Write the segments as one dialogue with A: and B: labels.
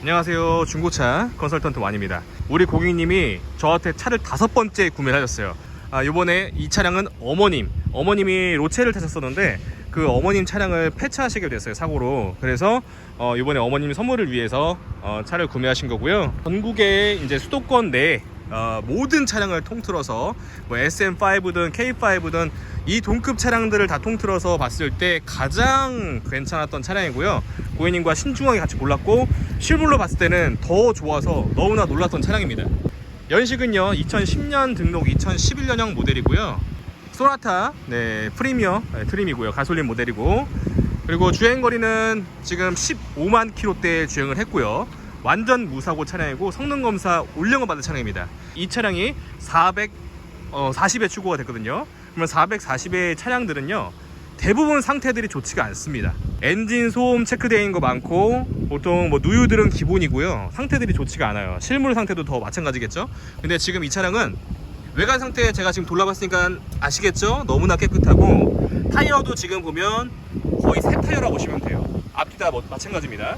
A: 안녕하세요. 중고차 컨설턴트 완입니다. 우리 고객님이 저한테 차를 다섯 번째 구매를 하셨어요. 아, 요번에 이 차량은 어머님, 어머님이 로체를 타셨었는데 그 어머님 차량을 폐차하시게 됐어요, 사고로. 그래서 어, 요번에 어머님 선물을 위해서 어, 차를 구매하신 거고요. 전국의 이제 수도권 내 어, 모든 차량을 통틀어서 뭐 SM5든 K5든 이 동급 차량들을 다 통틀어서 봤을 때 가장 괜찮았던 차량이고요. 고객님과 신중하게 같이 골랐고 실물로 봤을 때는 더 좋아서 너무나 놀랐던 차량입니다. 연식은요 2010년 등록 2011년형 모델이고요. 소나타 네 프리미어 네, 트림이고요. 가솔린 모델이고 그리고 주행 거리는 지금 15만 킬로대 주행을 했고요. 완전 무사고 차량이고 성능 검사 올령을 받은 차량입니다. 이 차량이 400 어, 40에 출고가 됐거든요. 그러면 440의 차량들은요. 대부분 상태들이 좋지가 않습니다. 엔진 소음 체크되어 있는 거 많고 보통 뭐 누유들은 기본이고요. 상태들이 좋지가 않아요. 실물 상태도 더 마찬가지겠죠. 근데 지금 이 차량은 외관 상태 제가 지금 돌아봤으니까 아시겠죠? 너무나 깨끗하고 타이어도 지금 보면 거의 새 타이어라고 보시면 돼요. 앞뒤 다 뭐- 마찬가지입니다.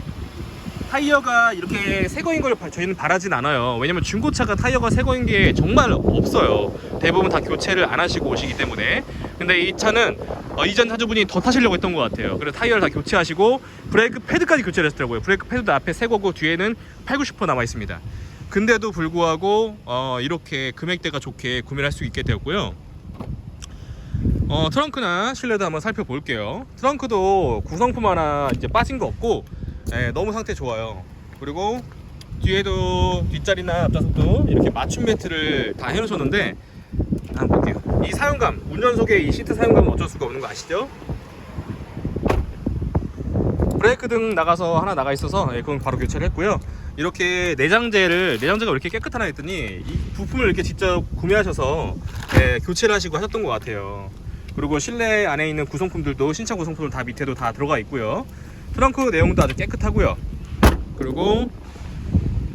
A: 타이어가 이렇게 새 거인 걸 바- 저희는 바라진 않아요. 왜냐면 중고차가 타이어가 새 거인 게 정말 없어요. 대부분 다 교체를 안 하시고 오시기 때문에. 근데 이 차는 어, 이전 차주분이 더 타시려고 했던 것 같아요. 그래서 타이어를 다 교체하시고 브레이크 패드까지 교체를 했더라고요. 브레이크 패드도 앞에 새 거고 뒤에는 8, 90% 남아 있습니다. 근데도 불구하고 어, 이렇게 금액대가 좋게 구매를 할 수 있게 되었고요. 어, 트렁크나 실내도 한번 살펴볼게요. 트렁크도 구성품 하나 이제 빠진 거 없고 예, 너무 상태 좋아요. 그리고 뒤에도 뒷자리나 앞좌석도 이렇게 맞춤 매트를 다 해놓으셨는데 한번 볼게요. 이 사용감, 운전석의 이 시트 사용감은 어쩔 수가 없는 거 아시죠? 브레이크 등 나가서 하나 나가 있어서 예, 그건 바로 교체를 했고요. 이렇게 내장재를 내장재가 왜 이렇게 깨끗하나 했더니 이 부품을 이렇게 직접 구매하셔서 예, 교체를 하시고 하셨던 것 같아요. 그리고 실내 안에 있는 구성품들도 신차 구성품들 다 밑에도 다 들어가 있고요. 트렁크 내용도 아주 깨끗하고요. 그리고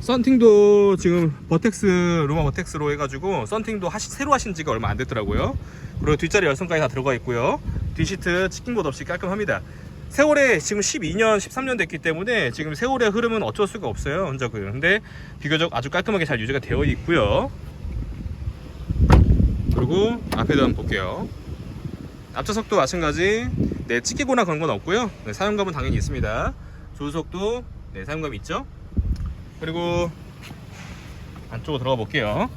A: 썬팅도 지금 버텍스 로마 버텍스로 해가지고 썬팅도 하시, 새로 하신 지가 얼마 안 됐더라고요. 그리고 뒷자리 열선까지 다 들어가 있고요. 뒷시트 치킨 곳 없이 깔끔합니다. 세월에 지금 12년, 13년 됐기 때문에 지금 세월의 흐름은 어쩔 수가 없어요. 흔적은. 근데 비교적 아주 깔끔하게 잘 유지가 되어 있고요. 그리고 앞에도 한번 볼게요. 앞좌석도 마찬가지. 네, 찢기거나 그런 건 없고요. 네, 사용감은 당연히 있습니다. 조수석도 네, 사용감이 있죠. 그리고 안쪽으로 들어가 볼게요.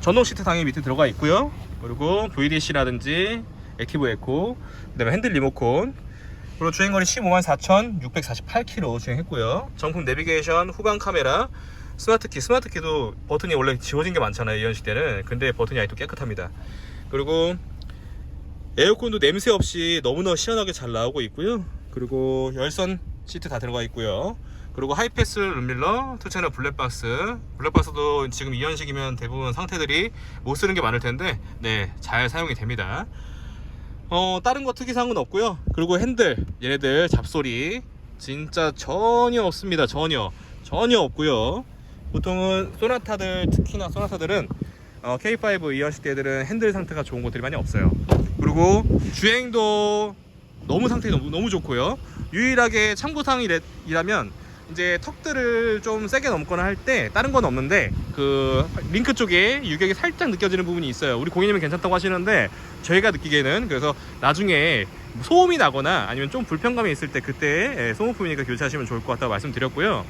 A: 전동 시트 당연히 밑에 들어가 있고요. 그리고 VDC라든지 액티브 에코, 그다음에 핸들 리모콘, 그리고 주행거리 15만 4,648km 주행했고요. 정품 내비게이션, 후방 카메라, 스마트키, 스마트키도 버튼이 원래 지워진 게 많잖아요. 이런 시대는. 근데 버튼이 아직도 깨끗합니다. 그리고 에어컨도 냄새 없이 너무나 시원하게 잘 나오고 있고요. 그리고 열선 시트 다 들어가 있고요. 그리고 하이패스 룸밀러, 투채널 블랙박스. 블랙박스도 지금 이 연식이면 대부분 상태들이 못 쓰는 게 많을 텐데, 네, 잘 사용이 됩니다. 어, 다른 거 특이사항은 없고요. 그리고 핸들, 얘네들 잡소리 진짜 전혀 없습니다. 전혀. 전혀 없고요. 보통은 소나타들, 특히나 소나타들은 어, K5 2연식 때들은 핸들 상태가 좋은 것들이 많이 없어요. 그리고 주행도 너무 상태 너무 너무 좋고요. 유일하게 참고사항이라면 이제 턱들을 좀 세게 넘거나 할 때 다른 건 없는데 그 링크 쪽에 유격이 살짝 느껴지는 부분이 있어요. 우리 고객님은 괜찮다고 하시는데 저희가 느끼기에는 그래서 나중에 소음이 나거나 아니면 좀 불편감이 있을 때 그때 예, 소모품이니까 교체하시면 좋을 것 같다고 말씀드렸고요.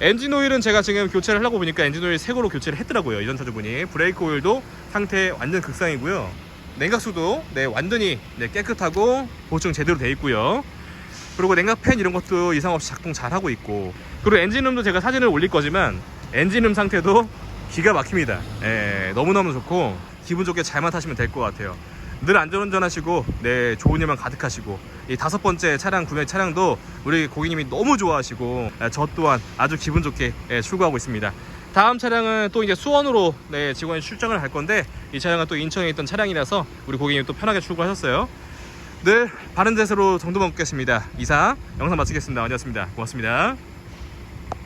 A: 엔진 오일은 제가 지금 교체를 하려고 보니까 엔진 오일 새 거로 교체를 했더라고요. 이전 차주분이 브레이크 오일도 상태 완전 극상이고요. 냉각수도 네 완전히 네, 깨끗하고 보충 제대로 돼 있고요. 그리고 냉각팬 이런 것도 이상 없이 작동 잘 하고 있고 그리고 엔진룸도 제가 사진을 올릴 거지만 엔진룸 상태도 기가 막힙니다. 예, 너무너무 좋고 기분 좋게 잘만 타시면 될 것 같아요. 늘 안전운전 하시고 네 좋은 일만 가득하시고 이 다섯 번째 차량 구매 차량도 우리 고객님이 너무 좋아하시고 예, 저 또한 아주 기분 좋게 예, 출고하고 있습니다. 다음 차량은 또 이제 수원으로 네, 직원이 출장을 갈 건데 이 차량은 또 인천에 있던 차량이라서 우리 고객님이 또 편하게 출고하셨어요. 늘 바른 자세로 정도 먹겠습니다. 이상 영상 마치겠습니다. 안녕습니다 고맙습니다.